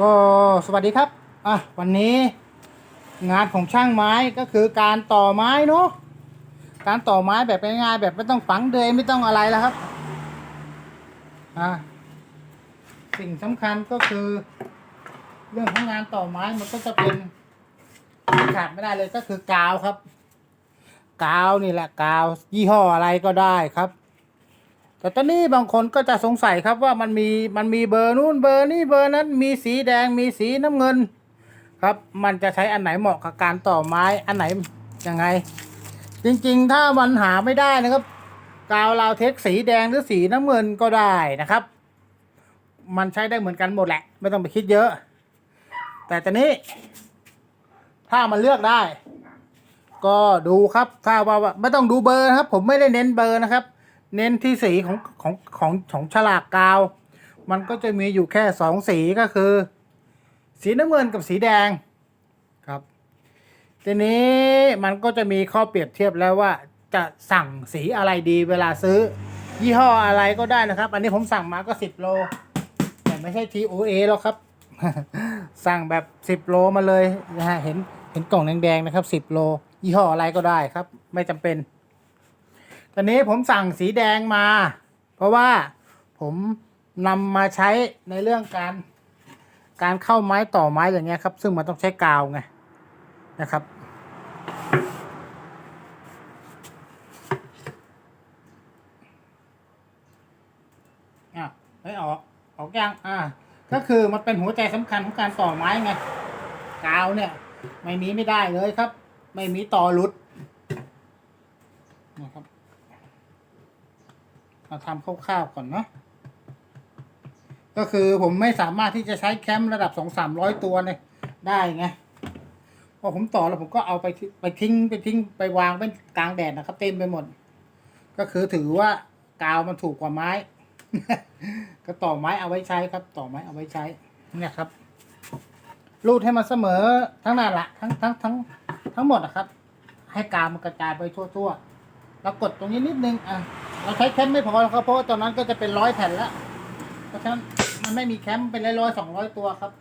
ก็สวัสดีครับ อะ วันนี้งานของช่างไม้ก็คือการต่อไม้เนาะการต่อไม้แบบง่ายๆแบบไม่ต้องฝังเดยไม่ต้องอะไรแล้วครับอะสิ่งสำคัญก็คือ เรื่องของงานต่อไม้มันก็จะเป็นขาดไม่ได้เลยก็คือกาวครับ กาวนี่แหละกาวยี่ห้ออะไรก็ได้ครับ แต่ตอนนี้บางคนก็จะสงสัยครับว่ามันมีมันมีเบอร์นู้นเบอร์นี้เบอร์นั้นมีสีแดงมีสีน้ำเงิน ครับ มันจะใช้อันไหนเหมาะกับการต่อไม้อันไหนยังไง จริงๆ ถ้ามันหาไม่ได้นะครับ กาวลาวเทคสีแดงหรือสีน้ำเงินก็ได้นะครับ มันใช้ได้เหมือนกันหมดแหละ ไม่ต้องไปคิดเยอะ แต่ตอนนี้ ถ้ามันเลือกได้ ก็ดูครับถ้าว่าไม่ต้องดูเบอร์ครับ ผมไม่ได้เน้นเบอร์นะครับ เน้นที่สีของของของของฉลากกาว มันก็จะมีอยู่แค่สองสีก็คือ สีน้ำเงินกับสีแดงครับ ทีนี้มันก็จะมีข้อเปรียบเทียบแล้วว่าจะสั่งสีอะไรดีเวลาซื้อ ยี่ห้ออะไรก็ได้นะครับ อันนี้ผมสั่งมาก็สิบโล แต่ไม่ใช่ TOA หรอกครับ สั่งแบบสิบโลมาเลยนะฮะเห็นเห็นกล่องแดงๆนะครับสิบโล ยี่ห้ออะไรก็ได้ครับ ไม่จำเป็น ตอนนี้ผมสั่งสีแดงมา เพราะว่าผมนำมาใช้ในเรื่องการ การเข้าไม้ต่อไม้อย่างเงี้ยครับ ซึ่งมันต้องใช้กาวไงนะครับ อะไม่ออกออกยังอ่า ก็คือมันเป็นหัวใจสำคัญของการต่อไม้ไง กาวเนี่ย ไม่มีไม่ได้เลยครับ ไม่มีต่อหลุดนะครับาทำคร่าวๆก่อนเนาะก็คือผมไม่สามารถที่จะใช้แคมป์ระดับสองสามร้อยตัวเนี่ยได้ไงพอผมต่อแล้วผมก็เอาไปทิ้งไปทิ้งไปทิ้งไปวางเป็นกลางแดดนะครับ เต็มไปหมด ก็คือถือว่ากาวมันถูกกว่าไม้ ก็ต่อไม้เอาไว้ใช้ครับ ต่อไม้เอาไว้ใช้เนี่ยครับรูดให้มันเสมอทั้งนั้นละทั้งทั้งทั้งทั้งหมดนะครับ ให้กาวมันกระจายไปทั่วๆเรากดตรงนี้นิดนึงอะ เราใช้แคมไม่พอแล้วครับเพราะว่าตอนนั้นก็จะเป็นร้อยแผ่นแล้วเพราะฉะนั้นมันไม่มีแคมเป็นร้อยร้อยสองร้อยตัวครับ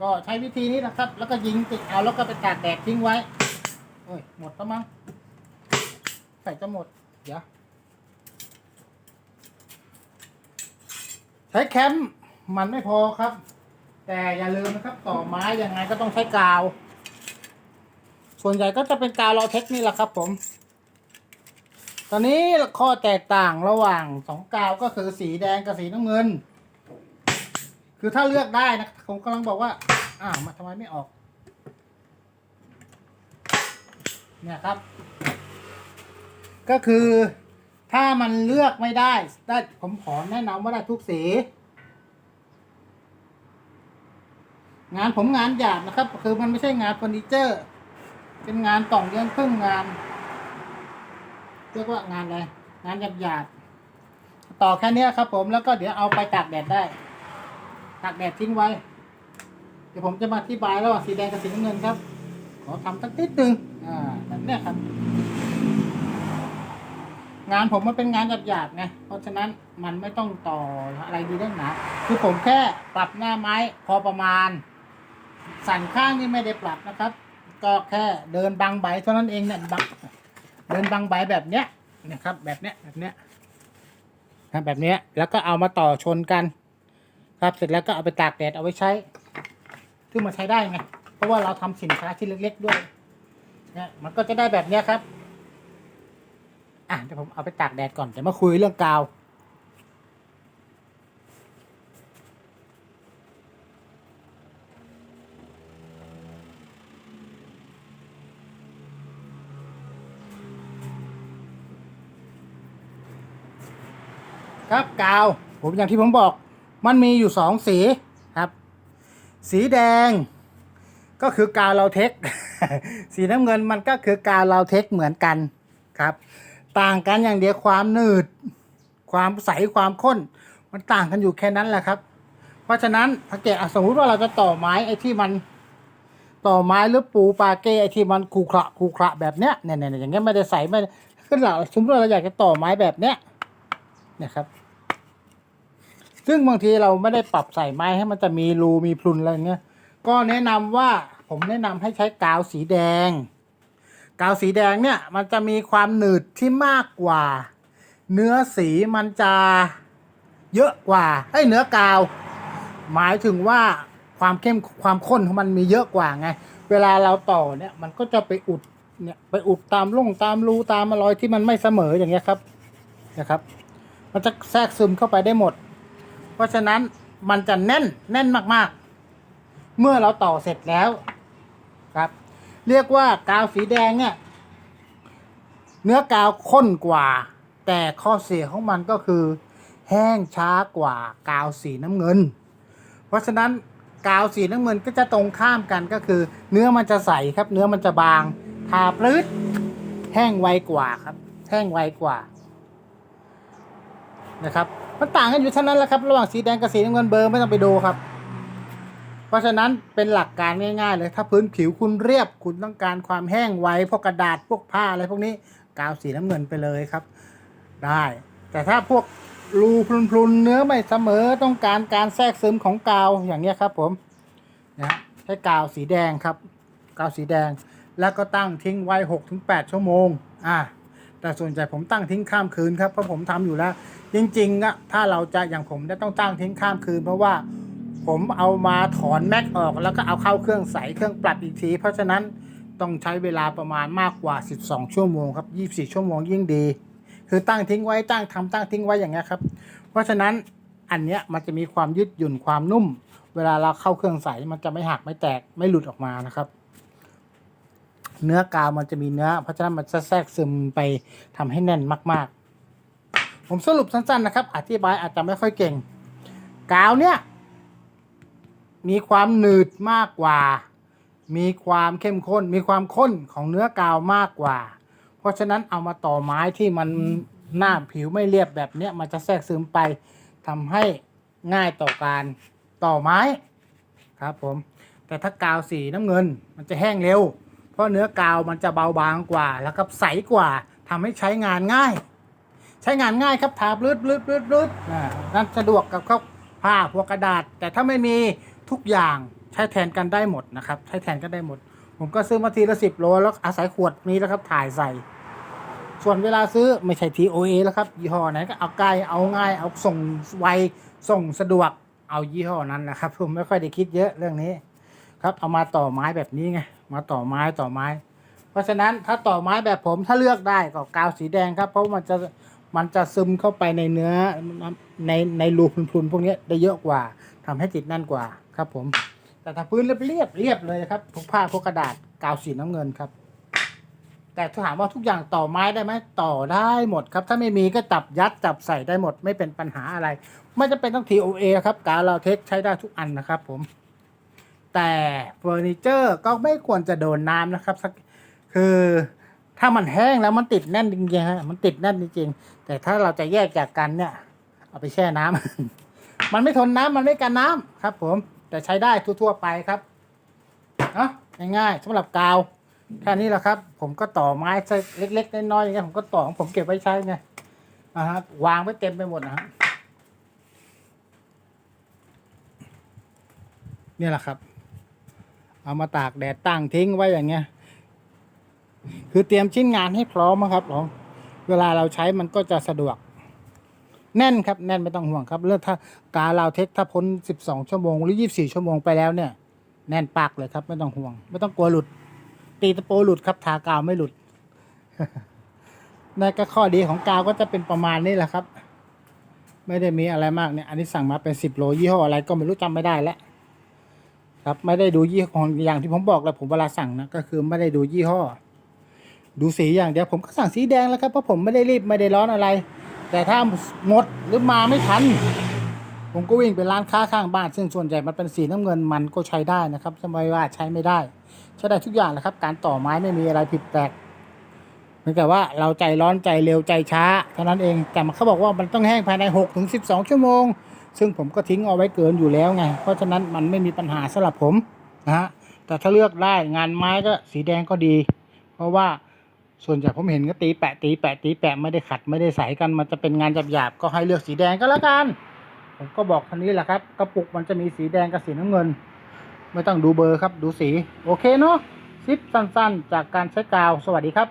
ก็ใช้วิธีนี้นะครับ แล้วก็ยิงติดเอาแล้วก็ไปตากแดดทิ้งไว้โอ้ยหมดแล้วมั้งใส่จะหมด เดี๋ยวใช้แคมป์มันไม่พอครับ แต่อย่าลืมนะครับ ต่อไม้ยังไงก็ต้องใช้กาว ส่วนใหญ่ก็จะเป็นกาวลอเทคนี่แหละครับผม ตอนนี้ข้อแตกต่างระหว่างสองกาวก็คือสีแดงกับสีน้ำเงิน คือถ้าเลือกได้นะผมกำลังบอกว่า อ้าวมาทำไมไม่ออก เนี่ยครับ ก็คือถ้ามันเลือกไม่ได้ ได้ผมขอแนะนำว่าได้ทุกสีงานผมงานหยาบนะครับ คือมันไม่ใช่งานเฟอร์นิเจอร์ เป็นงานกล่องเลี้ยงพึ่งงานเรียกว่างานอะไรงานหยาบหยาบต่อแค่นี้ครับ ผมแล้วก็เดี๋ยวเอาไปตากแดดได้ตากแดดทิ้งไว้ เดี๋ยวผมจะมาอธิบายระหว่างสีแดงกับสีน้ำเงินครับ ขอทำสักนิดนึงอ่าแบบนี้ครับ งานผมมันเป็นงานหยาบๆไงเพราะฉะนั้นมันไม่ต้องต่ออะไรดีเรื่องหนาคือผมแค่ปรับหน้าไม้พอประมาณ สั่นข้างนี่ไม่ได้ปรับนะครับ ก็แค่เดินบังใบเท่านั้นเองเนี่ยบังเดินบังใบแบบเนี้ยนะครับ แบบเนี้ยแบบเนี้ยนะแบบเนี้ยแล้วก็เอามาต่อชนกัน ครับเสร็จแล้วก็เอาไปตากแดดเอาไว้ใช้ ซึ่งมันใช้ได้ไงเพราะว่าเราทำสินค้าชิ้นเล็ก ๆ ด้วยเนี่ยมันก็จะได้แบบเนี้ยครับอะเดี๋ยวผมเอาไปตากแดดก่อนเดี๋ยวมาคุยเรื่องกาว ครับกาวผมอย่างที่ผมบอก มันมีอยู่สองสีครับ สีแดง ก็คือกาวเราเทค สีน้ำเงินมันก็คือกาวเราเทคเหมือนกันครับ ต่างกันอย่างเดียวความหนืด ความใสความข้น มันต่างกันอยู่แค่นั้นแหละครับ เพราะฉะนั้นถ้าเกิดอะสมมติว่าเราจะต่อไม้ไอ้ที่มันต่อไม้หรือปูปาเก้ไอ้ที่มันคูขระคูขระแบบเนี้ยเนี่ยเนี่ยอย่างเงี้ยไม่ได้ใสไม่ขึ้นหลังสมมติว่าเราอยากจะต่อไม้แบบเนี้ย นี่ยครับ ซึ่งบางทีเราไม่ได้ปรับใส่ไม้ให้มันจะมีรูมีพรุนอะไรเงี้ย ก็แนะนำว่าผมแนะนำให้ใช้กาวสีแดง กาวสีแดงเนี่ยมันจะมีความหนืดที่มากกว่า เนื้อสีมันจะเยอะกว่าไอ้เนื้อกาว หมายถึงว่าความเข้มความข้นของมันมีเยอะกว่าไง เวลาเราต่อเนี่ยมันก็จะไปอุดเนี่ยไปอุดตามร่องตามรูตามรอยที่มันไม่เสมออย่างเงี้ยครับนะครับ มันจะแทรกซึมเข้าไปได้หมด เพราะฉะนั้นมันจะแน่นแน่นมากๆ เมื่อเราต่อเสร็จแล้วครับ เรียกว่ากาวสีแดงเนี่ยเนื้อกาวข้นกว่า แต่ข้อเสียของมันก็คือ แห้งช้ากว่ากาวสีน้ำเงิน เพราะฉะนั้นกาวสีน้ำเงินก็จะตรงข้ามกันก็คือ เนื้อมันจะใสครับ เนื้อมันจะบางทาปลื้ดแห้งไวกว่าครับ แห้งไวกว่า นะครับ มันต่างกันอยู่เท่านั้นแหละครับ ระหว่างสีแดงกับสีน้ำเงินเบอร์ไม่ต้องไปดูครับ เพราะฉะนั้นเป็นหลักการง่ายๆ เลย ถ้าพื้นผิวคุณเรียบคุณต้องการความแห้งไวพวกกระดาษพวกผ้าอะไรพวกนี้กาวสีน้ำเงินไปเลยครับ ได้ แต่ถ้าพวกรูพรุนๆเนื้อไม่เสมอต้องการการแทรกซึมของกาวอย่างนี้ครับ ผมนะใช้กาวสีแดงครับ กาวสีแดงแล้วก็ตั้งทิ้งไว้หกถึงแปดชั่วโมง อ่า แต่ส่วนใหญ่ผมตั้งทิ้งข้ามคืนครับเพราะผมทำอยู่แล้ว จริงๆอะถ้าเราจะอย่างผมได้ต้องตั้งทิ้งข้ามคืน เพราะว่าผมเอามาถอนแม็กออก แล้วก็เอาเข้าเครื่องใสเครื่องปรับอีกที เพราะฉะนั้นต้องใช้เวลาประมาณมากกว่า 12 ชั่วโมงครับ24 ชั่วโมงยิ่งดี คือตั้งทิ้งไว้ตั้งทำตั้งทิ้งไว้อย่างเงี้ยครับ เพราะฉะนั้นอันเนี้ยมันจะมีความยืดหยุ่นความนุ่ม เวลาเราเข้าเครื่องใสมันจะไม่หักไม่แตกไม่หลุดออกมานะครับ เนื้อกาวมันจะมีเนื้อ เพราะฉะนั้นมันจะแทรกซึมไปทำให้แน่นมาก ๆ ผมสรุปสั้นๆนะครับ อธิบายอาจจะไม่ค่อยเก่ง กาวเนี่ย มีความหนืดมากกว่า มีความเข้มข้น มีความข้นของเนื้อกาวมากกว่า เพราะฉะนั้นเอามาต่อไม้ที่มันหน้าผิวไม่เรียบแบบเนี้ยมันจะแทรกซึมไปทำให้ง่ายต่อการต่อไม้ครับผม แต่ถ้ากาวสีน้ำเงินมันจะแห้งเร็ว ราะเนื้อกาวมันจะเบาบางกว่า แล้วก็ใสกว่าทำให้ใช้งานง่าย ใช้งานง่ายครับทาปลืดลืดลืดลืดนั่นสะดวกกับเขาผ้าพวกกระดาษ แต่ถ้าไม่มีทุกอย่างใช้แทนกันได้หมดนะครับ ใช้แทนกันได้หมด ผมก็ซื้อมาทีละสิบโลแล้วอาศัยขวดนี้แล้วครับถ่ายใส่ ส่วนเวลาซื้อไม่ใช่ TOA แล้วครับยี่ห้อไหนก็เอาใกล้เอาง่ายเอาส่งไวส่งสะดวกเอายี่ห้อนั้นนะครับ ผมไม่ค่อยได้คิดเยอะเรื่องนี้ ครับเอามาต่อไม้แบบนี้ไงมาต่อไม้ต่อไม้ เพราะฉะนั้นถ้าต่อไม้แบบผมถ้าเลือกได้ก็กาวสีแดงครับ เพราะมันจะมันจะซึมเข้าไปในเนื้อในในรูพรุนๆพวกนี้ได้เยอะกว่าทำให้ติดแน่นกว่าครับผม แต่ถ้าพื้นเรียบเรียบเรียบเลยครับพวกผ้าพวกกระดาษกาวสีน้ำเงินครับ แต่ถ้าถามว่าทุกอย่างต่อไม้ได้ไหมต่อได้หมดครับ ถ้าไม่มีก็จับยัดจับใส่ได้หมด ไม่เป็นปัญหาอะไร ไม่จะเป็นต้อง TOA ครับกาวเราเทคใช้ได้ทุกอันนะครับผม แต่เฟอร์นิเจอร์ก็ไม่ควรจะโดนน้ำนะครับสักคือถ้ามันแห้งแล้วมันติดแน่นจริงๆฮะมันติดแน่นจริงๆแต่ถ้าเราจะแยกจากกันเนี่ย เอาไปแช่น้ำมันไม่ทนน้ำมันไม่กันน้ำครับ ผมแต่ใช้ได้ทั่วๆไปครับเนาะง่ายๆสำหรับกาวแค่นี้แหละครับ ผมก็ต่อไม้เล็กๆน้อยๆอย่างเงี้ยผมก็ต่อของผมเก็บไว้ใช้ไงอ่าฮะวางไว้เต็มไปหมดนะฮะเนี่ยแหละครับ เอามาตากแดดตั้งทิ้งไว้อย่างเงี้ย คือเตรียมชิ้นงานให้พร้อมอะครับผมเวลาเราใช้มันก็จะสะดวก แน่นครับแน่นไม่ต้องห่วงครับเรื่องถ้ากาลาวเทคถ้าพ้น 12 ชั่วโมงหรือ 24 ชั่วโมงไปแล้วเนี่ย แน่นปากเลยครับ ไม่ต้องห่วง ไม่ต้องกลัวหลุด ตีตะโปหลุดครับทากาวไม่หลุดนั่นก็ข้อดีของกาวก็จะเป็นประมาณนี้แหละครับ ไม่ได้มีอะไรมากเนี่ย อันนี้สั่งมาเป็น10โลยี่ห้ออะไรก็ไม่รู้จำไม่ได้แล้ว ครับไม่ได้ดูยี่ห้ออย่างที่ผมบอกแล้วผมเวลาสั่งนะก็คือไม่ได้ดูยี่ห้อ ดูสีอย่างเดียวผมก็สั่งสีแดงแล้วครับเพราะผมไม่ได้รีบไม่ได้ร้อนอะไร แต่ถ้าหมดหรือมาไม่ทัน ผมก็วิ่งไปร้านค้าข้างบ้าน ซึ่งส่วนใหญ่มันเป็นสีน้ำเงินมันก็ใช้ได้นะครับจะไม่ว่าใช้ไม่ได้ใช้ได้ทุกอย่างแหละครับ การต่อไม้ไม่มีอะไรผิดแปลกเพียงแต่ว่าเราใจร้อนใจเร็วใจช้าเท่านั้นเองแต่เขาบอกว่ามันต้องแห้งภายใน6ถึง12 ชั่วโมง ซึ่งผมก็ทิ้งเอาไว้เกินอยู่แล้วไง เพราะฉะนั้นมันไม่มีปัญหาสำหรับผมนะฮะแต่ถ้าเลือกได้งานไม้ก็สีแดงก็ดี เพราะว่าส่วนใหญ่ผมเห็นก็ตีแปะตีแปะตีแปะไม่ได้ขัดไม่ได้ใสกันมันจะเป็นงานหยาบๆก็ให้เลือกสีแดงก็แล้วกัน ผมก็บอกทันนี้แหละครับกระปุกมันจะมีสีแดงกับสีน้ำเงิน ไม่ต้องดูเบอร์ครับดูสี โอเคเนาะซิปสั้นๆ จากการใช้กาวสวัสดีครับ